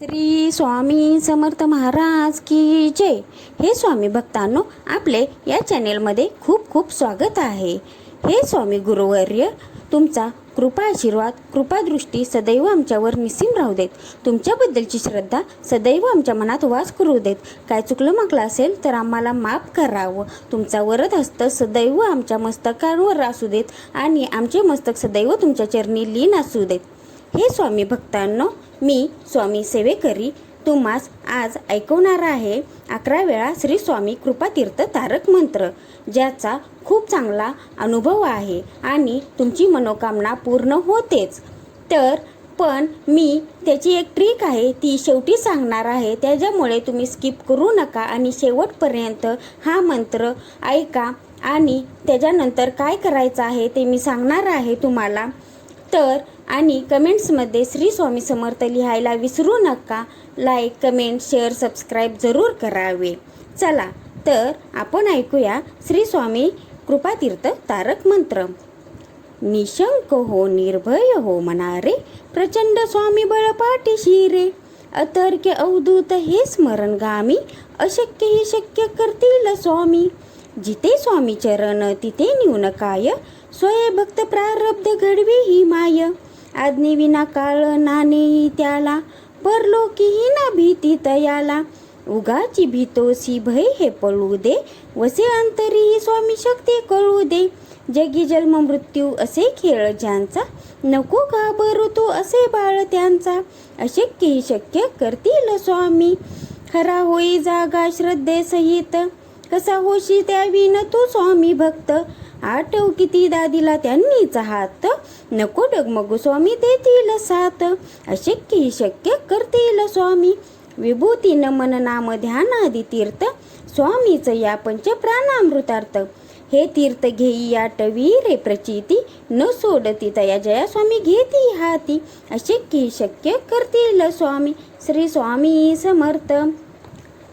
श्री स्वामी समर्थ महाराज की जय. हे स्वामी भक्तांनो आपले या चॅनेलमध्ये खूप खूप स्वागत आहे. हे स्वामी गुरुवर्य तुमचा कृपा आशीर्वाद कृपादृष्टी सदैव आमच्यावर निसीम राहू देत. तुमच्याबद्दलची श्रद्धा सदैव आमच्या मनात वास करू देत. काय चुकलं मागलं असेल तर आम्हाला माफ करावं. तुमचा वरद हस्त सदैव आमच्या मस्तकांवर असू देत आणि आमचे मस्तक सदैव तुमच्या चरणी लीन असू देत. हे स्वामी भक्तांनो मी स्वामी सेवेकरी तुम्हास आज ऐकवणार आहे अकरा वेळा श्री स्वामी कृपातीर्थ तारक मंत्र ज्याचा खूप चांगला अनुभव आहे आणि तुमची मनोकामना पूर्ण होतेच. तर पण मी त्याची एक ट्रिक आहे ती शेवटी सांगणार आहे त्याच्यामुळे तुम्ही स्किप करू नका आणि शेवटपर्यंत हा मंत्र ऐका आणि त्याच्यानंतर काय करायचं आहे ते मी सांगणार आहे तुम्हाला. तर आणि कमेंट्समध्ये श्री स्वामी समर्थ लिहायला विसरू नका. लाईक कमेंट शेअर सबस्क्राईब जरूर करावे. चला तर आपण ऐकूया श्री स्वामी कृपातीर्थ तारक मंत्र. निशंक हो निर्भय हो मनारे प्रचंड स्वामी बळपाठीशी रे अतर्क्य अवधूत हे स्मरणगामी अशक्य हे शक्य करतील स्वामी. जिथे स्वामी चरण तिथे न्यून काय भक्त प्रार घडवी ही माय. आज्ञेविना काळ नाणेही त्याला. परलोकीही ना भीती तयाला उगाची भीतोसी भय हे पळू दे. वसे अंतरीही स्वामी शक्ती कळू दे. जगी जन्म मृत्यू असे खेळ ज्यांचा. नको घाबरू तू असे बाळ त्यांचा. अशक्य ही शक्य करतील स्वामी. खरा होई जागा श्रद्धेसहित. कसा होशी त्याविन तू स्वामी भक्त. आठव किती दादीला त्यांनीच हात. नको डगमगू स्वामी देतील साथ. अशक्य शक्य करतील स्वामी. विभूती नमन नाम ध्यानादि तीर्थ. स्वामीच या पंच प्राणामृतार्थ हे तीर्थ घेई आटवी रे प्रचिती. न सोडती तया जया स्वामी घेती हाती. अशक्य शक्य करतील स्वामी. श्री स्वामी समर्थ.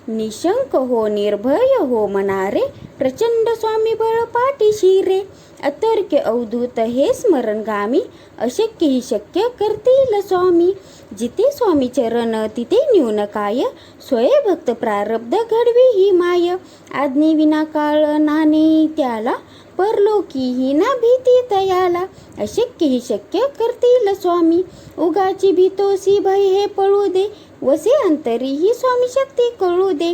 निशंक हो निर्भय हो मनारे प्रचंड स्वामी बळ पाठीशी रे अतर्क्य अवधूत हे स्मरणगामी अशक्य ही शक्य करतील स्वामी. जिथे स्वामी चरण तिथे न्यून काय स्वयंभक्त प्रारब्ध घडवी ही माय. आज्ञेविना काळ नाणे त्याला परलोकी ही ना भीती तयाला अशक्य ही शक्य करतील स्वामी. उगाची भीतोसी भय हे पळू दे. वसे अंतरीही स्वामी शक्ती कळू दे.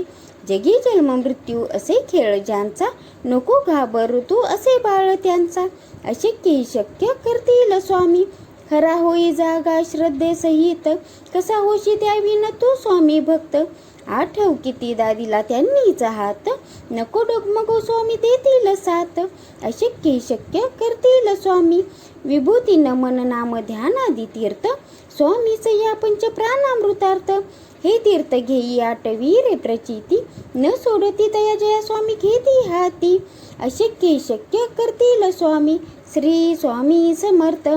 जगी जन्म मृत्यू असे खेळ ज्यांचा नको घाबर तू असे बाळ त्यांचा. अशक्य शक्य करतील स्वामी. खरा होई जागा श्रद्धेसहित कसा होशी द्यावी न तू स्वामी भक्त. आठव किती दादीला त्यांनीच हात नको डगमगो स्वामी देतील साथ. अशक्य शक्य करतील स्वामी. विभूती नमन नाम ध्यानादी तीर्थ स्वामीच या पंच प्राणामृतार्थ हे तीर्थ घेई आटवी रे प्रचिती. न सोडती तया जया स्वामी घेती हाती. अशक्य शक्य करतील स्वामी. श्री स्वामी समर्थ.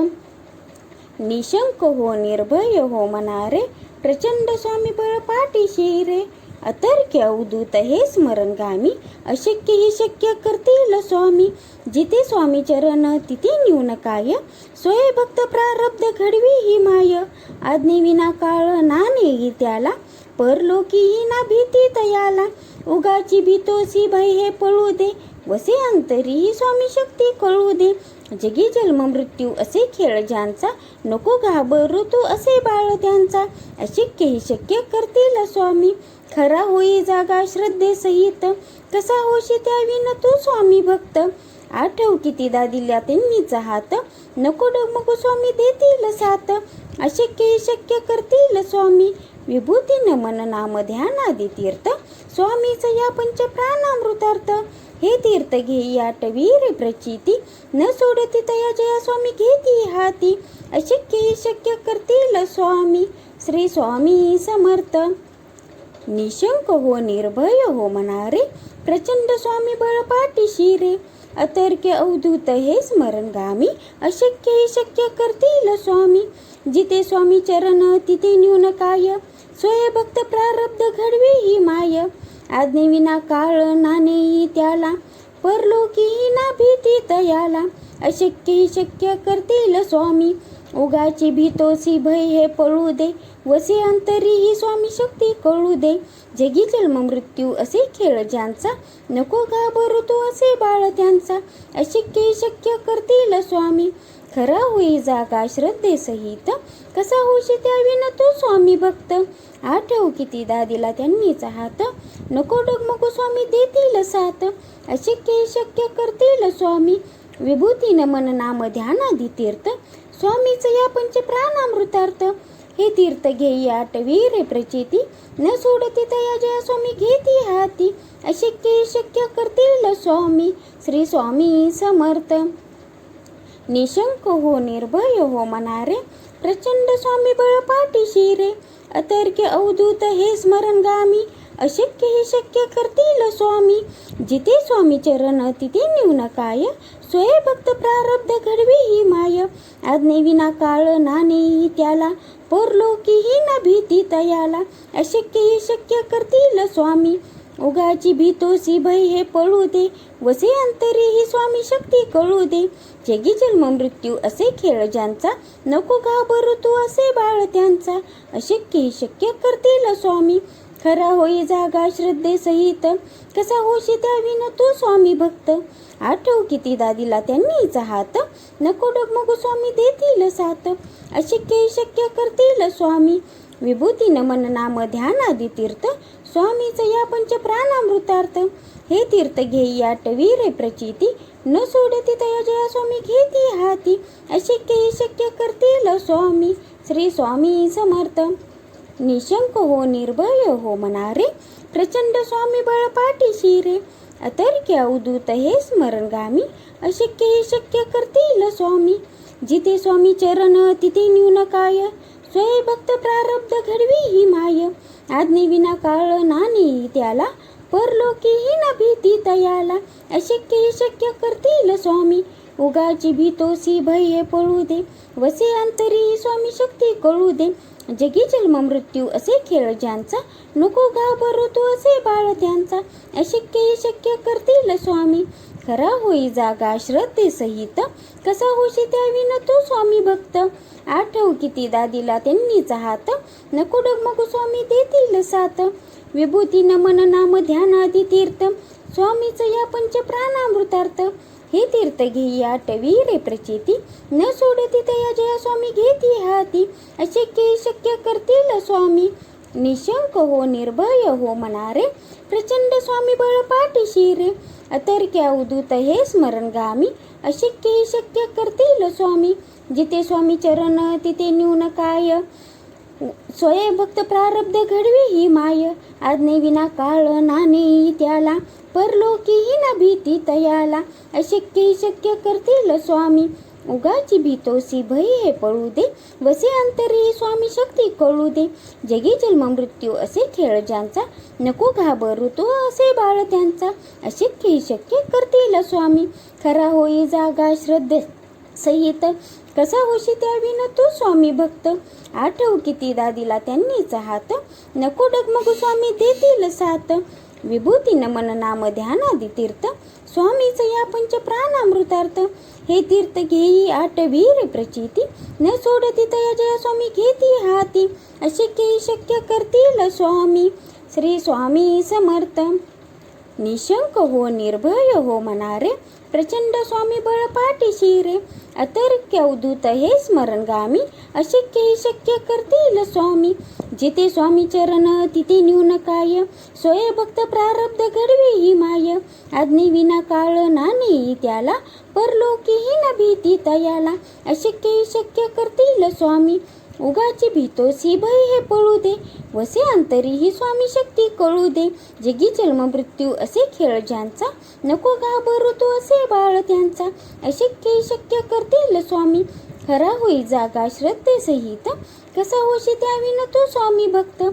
निशंक हो निर्भय हो मनारे. प्रचंड स्वामी बळ पाठीशी रे. अतर्क्य अवधूत हे स्मरणगामी अशक्य ही शक्य करतील स्वामी. जिथे स्वामी चरण तिथे न्यून काय. स्वयंभक्त प्रारब्ध घडवी ही माय. आज्ञेविना काळ ना नाणे त्याला. परलोकी ही ना भीती तयाला उगाची भीतोसी भय हे पळू दे. वसे अंतरीही स्वामी शक्ती कळू दे. जगी जन्म मृत्यू असे खेळ ज्यांचा नको घाबरू तू असे बाळ त्यांचा. अशक्य ही शक्य करतील स्वामी. खरा होई जागा श्रद्धेसहित कसा होशी त्याविन तू स्वामी भक्त. आठव कितीदा दिल्या त्यांनीच हात. नको डगमगू स्वामी देतील साथ. अशक्य ही शक्य करतील स्वामी. विभूती नमन नाम ध्यानादी तीर्थ स्वामीचं या पंच प्राणामृतार्थ हे तीर्थ घेई आटवी रे प्रचिती. न सोडती तया जया स्वामी घेती हाती. अशक्य शक्य करतील स्वामी. श्री स्वामी समर्थ. निशंक हो निर्भय हो मनारे प्रचंड स्वामी बळपाठीशी रे अतर्क्य अवधूत हे स्मरणगामी. अशक्य हे शक्य करतील स्वामी. जिथे स्वामी चरण तिथे न्यून काय. स्वयभक्त प्रारब्ध घडवी ही माय. आज्ञेविना काळ नाणेही त्याला परलोकी ना भीती तयाला अशक्य शक्य करतील स्वामी उगाची भीतोसी भय हे पळू दे. वसे अंतरी ही स्वामी शक्ती कळू दे. जगी जन्म मृत्यू असे खेळ ज्यांचा नको घाबरतो असे बाळ त्यांचा. अशक्य शक्य करतील स्वामी खरा होई जागा श्रद्धेसहित कसा होशी त्याविना तो स्वामी भक्त? आठव किती दादीला त्यांनीच चाहत नको डगमगो स्वामी देतील साथ. अशक्य शक्य करतील स्वामी. विभूतीन मन नाम ध्यानादी तीर्थ. स्वामीच या पंच प्राणामृतार्थ. हे तीर्थ घेई आटवी रे प्रचिती. न सोडती तया जया स्वामी घेती हाती. अशक्य शक्य करतील स्वामी. श्री स्वामी समर्थ. निशंक हो निर्भय हो मनारे प्रचंड स्वामी बळ पाठीशी रे अतर्क्य अवधूत हे स्मरणगामी अशक्य हे शक्य करतील स्वामी. जिथे स्वामी चरण तिथे न्यून काय. स्वय भक्त प्रारब्ध घडवी ही माय. आज्ञे विना काळ नाणे त्याला पोरलोकीही ना भीती तयाला. अशक्य हे शक्य करतील स्वामी. उगाची भीतोसी भय हे पळू दे. वसे अंतरी ही स्वामी शक्ती कळू दे. जगी जन्म मृत्यू असे खेळ ज्यांचा नको घाबरू तू असे बाळ त्यांचा. अशक्य शक्य करतील स्वामी. खरा होई जागा श्रद्धेसहित कसा होशी त्याविन तू स्वामी भक्त. आठव किती दादीला त्यांनीच हात. नको डगमगू स्वामी देतील साथ. अशक्य शक्य करतील स्वामी. विभूती मन नाम ध्यानादी तीर्थ स्वामीच या पंच प्राणामृतार्थ हे तीर्थ घेई आटवी रे प्रचिती. न सोडती तया जया स्वामी घेती हाती. अशक्य हे शक्य करतील स्वामी. श्री स्वामी समर्थ. निशंक हो निर्भय हो मनारे. प्रचंड स्वामी बळ पाठीशी रे अतर्क्य अवधूत हे स्मरणगामी. अशक्य हे शक्य करतील स्वामी. जिथे स्वामी चरण तिथे न्यून काय स्वय भक्त प्रारब्ध घडवी ही माय. आज्ञे विना काळ नानी त्याला. परलोकीही न भीती तयाला अशक्य हे शक्य करतील स्वामी. उगाची भीतोसी भय पळू दे. वसे अंतरी स्वामी शक्ती कळू दे. जगी जन्म मृत्यू असे खेळ ज्यांचा. नको घाबरू तू असे बाळ त्यांचा. अशक्य हे शक्य करतील स्वामी. खरा होई जागा श्रद्धेसहित कसा होशी त्याविन तो स्वामी भक्त? आठव किती दादीला त्यांनीच हात. नको डगमगू स्वामी देतील साथ. विभूती मन नाम ध्यानादी तीर्थ. स्वामीच या पंच प्राणामृतार्थ. हे तीर्थ घेई आटवी रे प्रचिती. न सोडती तया जया स्वामी घेती हाती. अशक्य शक्य करतील स्वामी. निशंक हो निर्भय हो म्हणारे प्रचंड स्वामी बळ पाठीशी रे अतर्क्य उदूत हे स्मरणगामी अशक्य शक्य करतील स्वामी जिथे स्वामी चरण तिथे न्यून काय स्वय भक्त प्रारब्ध घडवी ही माय आज्ञे विना काळ नाणे त्याला परलोकीही ना भीती तयाला अशक्य शक्य करतील स्वामी उगाची भीतोसी भय हे पळू दे वसे अंतरी स्वामी शक्ती कळू दे। जगी जन्म मृत्यू असे खेळ ज्यांचा नको घाबरू तो असे बाळ त्यांचा। अशक्य शक्य करतील स्वामी खरा होई जागा श्रद्धे सहित। कसा होशी त्याविन तू स्वामी भक्त। आठव किती दादीला त्यांनीच हात नको डगमगू स्वामी देतील साथ। विभूती नमन नाम ध्यानादि तीर्थ स्वामीच या पंच प्राणामृतार्थ हे तीर्थ घेई आट वीर प्रचिती न सोडती तया जया स्वामी घेती हाती. अशक्य शक्य करतील स्वामी. श्री स्वामी समर्थ. निशंक हो निर्भय हो म्हणारे प्रचंड स्वामी बळ पाठीशी रे अतर्क्य अवधूत हे स्मरणगामी अशक्य हे शक्य करतील स्वामी. जिथे स्वामी चरण तिथे न्यून काय. स्वय भक्त प्रारब्ध घडवी ही माय. आज्ञे विना काळ नाणे त्याला परलोकीही न भीती तयाला अशक्य शक्य करतील स्वामी. उगाची भीतोसी भय हे पळू दे. वसे अंतरी ही स्वामी शक्ती कळू दे. जगी जन्म मृत्यू असे खेळ ज्यांचा नको घाबरू तू असे बाळ त्यांचा. अशक्य शक्य करतील स्वामी. खरा होई जागा श्रद्धेसहित. कसा होशी त्याविन तो स्वामी भक्त?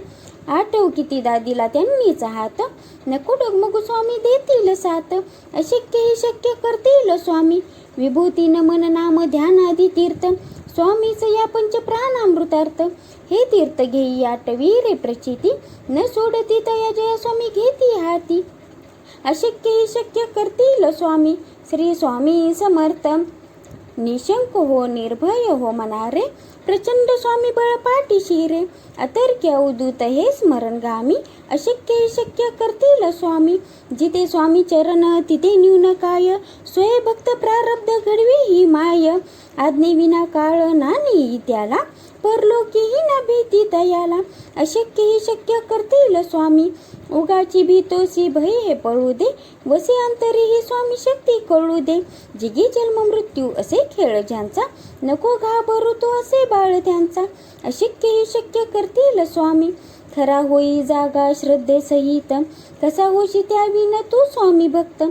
आठव किती दादीला त्यांनीच हात. नको डगमगू स्वामी देतील साथ. अशक्य हे शक्य करतील स्वामी. विभूतीन मन नाम ध्यानादी तीर्थ स्वामीच या पंच प्राणामृतार्थ हे तीर्थ घेई आटवी रे प्रचिती. न सोडती तया जया स्वामी घेती हाती. अशक्य ही शक्य करतील स्वामी. श्री स्वामी समर्थ. निशंक हो निर्भय हो मनारे प्रचंड स्वामी बळ पाठीशी रे अतर्क्य उदूत हे स्मरणगामी अशक्य शक्य करतील स्वामी जिथे स्वामी चरण तिथे न्यून काय स्वय भक्त प्रारब्ध घडवी ही माय आज्ञेविना काळ नानी त्याला परलोकीही ना भीती दयाला. अशक्यही शक्य करतील स्वामी. उगाची भीतोसी भय हे पळू दे. वसे अंतरीही स्वामी शक्ती कळू दे. जिगी जन्म मृत्यू असे खेळ ज्यांचा. नको घाबरू तो असे बाळ त्यांचा. अशक्यही शक्य करतील स्वामी. खरा होई जागा श्रद्धेसहित. कसा होशी त्याविन तू स्वामी भक्त.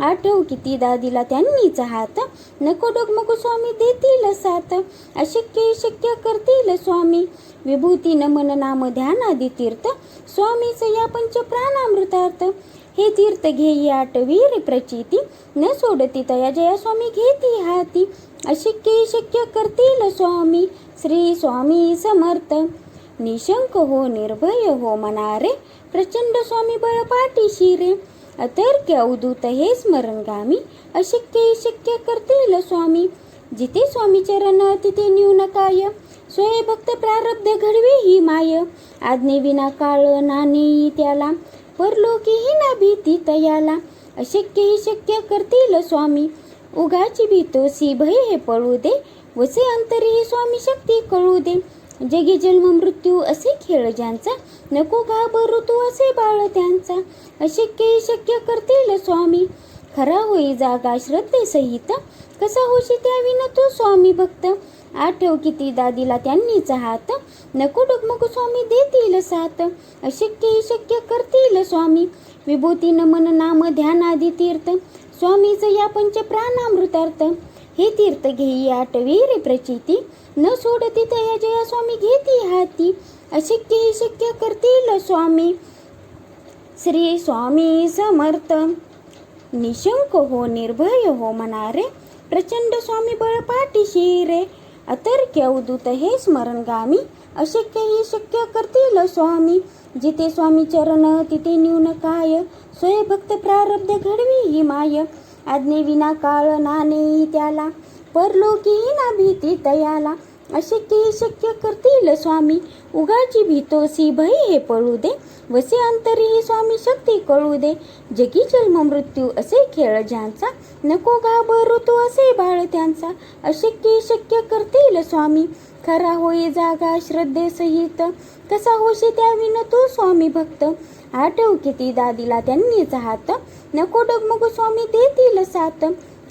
आठव किती दादीला त्यांनीच हात. नको डगमगू स्वामी देतील साथ. अशक्य शक्य करतील स्वामी. विभूती नमन नाम ध्यानादी तीर्थ. स्वामीच या पंच प्राणामृतार्थ हे तीर्थ घेई आटवीर प्रचिती. न सोडती तया जया स्वामी घेती हाती. अशक्य शक्य करतील स्वामी. श्री स्वामी समर्थ. निशंक हो निर्भय हो मनारे. प्रचंड स्वामी बळ पाठीशी रे अतर्क अवधूत हे स्मरणगामी अशक्य शक्य करतील स्वामी. जिथे स्वामी चरण तिथे न्यूनकाय स्वय भक्त प्रारब्ध घडवे ही माय. आज्ञेविना काळ नाणे त्याला. परलोकीही ना भीती तयाला. अशक्य ही शक्य करतील स्वामी. उगाची भीतोसी भय हे पळू दे. वसे अंतरी स्वामी शक्ती कळू दे. जगी जन्म मृत्यू असे खेळ ज्यांचा. नको घाबरू तू असे बाळ त्यांचा. अशक्य शक्य करतील स्वामी. खरा होई जागा श्रद्धेसहित कसा होशी न तू स्वामी भक्त. आठव किती दादीला त्यांनीच हात नको डगमगू स्वामी देतील साथ. अशक्य शक्य करतील स्वामी. विभूती नमन नाम ध्यानादि तीर्थ. स्वामीच या पंच प्राणामृतार्थ हे तीर्थ घेई आटवीर प्रचिती. न सोडती तया जया स्वामी घेती हाती. अशक्य ही शक्य करतील स्वामी. श्री स्वामी समर्थ. निशंक हो निर्भय हो मनारे प्रचंड स्वामी बळ पाठीशी रे अतर्क्य अवधूत हे स्मरणगामी. अशक्य ही शक्य करतील स्वामी. जिथे स्वामी चरण तिथे न्यून काय. स्वय भक्त प्रारब्ध घडवी ही माय. आज्ञेविना काळ नाणे त्याला. परलोकीही ना भीती तयाला. अशक्य शक्य करतील स्वामी? उगाची भीतोसी भय हे पळू दे. वसे अंतरी स्वामी शक्ती कळू दे. जगी जन्म मृत्यू असे खेळ ज्यांचा. नको घाबरू तो असे बाळ त्यांचा. अशक्य शक्य करतील स्वामी? खरा होई जागा श्रद्धेसहित कसा होशी त्याविन तू स्वामी भक्त. आठव किती दादीला त्यांनीच हात. नको डगमगू स्वामी देतील साथ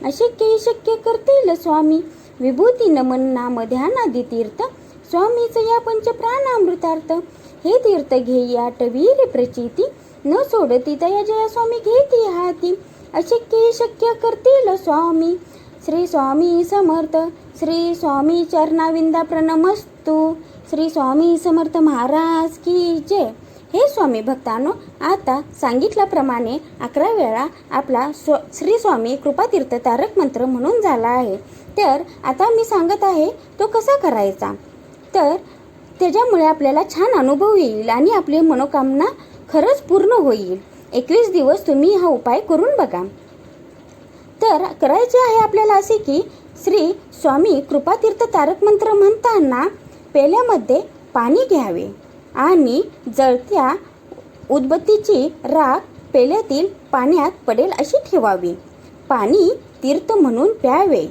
अशक्य शक्य करतील स्वामी. विभूती नमन नाम ध्यानादी तीर्थ. स्वामीच या पंच प्राणामृतार्थ. हे तीर्थ घेई आटवीर प्रचिती. न सोडती तया जया स्वामी घेती हाती. अशक्य शक्य करतील स्वामी. श्री स्वामी समर्थ श्री स्वामी चरणाविंदा प्रणमस्तू श्री स्वामी समर्थ महाराज की जय. हे स्वामी भक्तांनो आता सांगितल्याप्रमाणे अकरा वेळा आपला स्व श्री स्वामी कृपातीर्थ तारक मंत्र म्हणून झाला आहे. तर आता मी सांगत आहे तो कसा करायचा? तर त्याच्यामुळे आपल्याला छान अनुभव येईल आणि आपली मनोकामना खरंच पूर्ण होईल. एकवीस दिवस तुम्ही हा उपाय करून बघा. तर करायचे आहे आपल्याला असे की श्री स्वामी कृपातीर्थ तारक मंत्र म्हणताना पेल्यामध्ये पाणी घ्यावे आणि जळत्या उदबत्तीची राख पेल्यातील पाण्यात पडेल अशी ठेवावी. पाणी तीर्थ म्हणून प्यावे.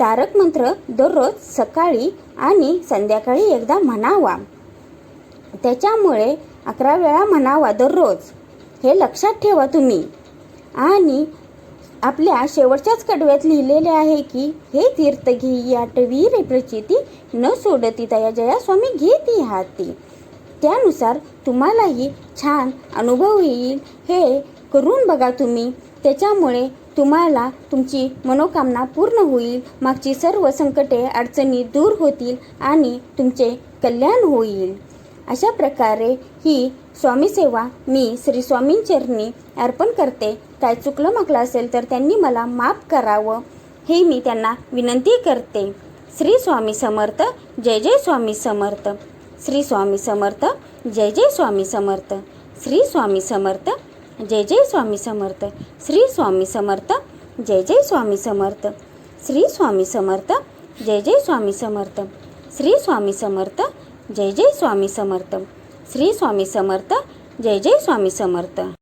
तारक मंत्र दररोज सकाळी आणि संध्याकाळी एकदा म्हणावा. त्याच्यामुळे अकरा वेळा म्हणावा दररोज. हे लक्षात ठेवा तुम्ही. आणि आपल्या शेवटच्याच कडव्यात लिहिलेले आहे की हे तीर्थ घे आटवी रे प्रचिती न सोडती तया जया स्वामी घेती हाती. त्यानुसार तुम्हालाही छान अनुभव येईल. हे करून बघा तुम्ही. त्याच्यामुळे तुम्हाला तुमची मनोकामना पूर्ण होईल. मागची सर्व संकटे अडचणी दूर होतील आणि तुमचे कल्याण होईल. अशा प्रकारे ही स्वामीसेवा मी श्री स्वामींचरणी अर्पण करते. काय चुकलं मागलं असेल तर त्यांनी मला माफ करावं हे मी त्यांना विनंती करते. श्री स्वामी समर्थ जय जय स्वामी समर्थ. श्री स्वामी समर्थ जय जय स्वामी समर्थ. श्री स्वामी समर्थ जय जय स्वामी समर्थ. श्री स्वामी समर्थ जय जय स्वामी समर्थ. श्री स्वामी समर्थ जय जय स्वामी समर्थ. श्री स्वामी समर्थ जय जय स्वामी समर्थ. श्री स्वामी समर्थ जय जय स्वामी समर्थ.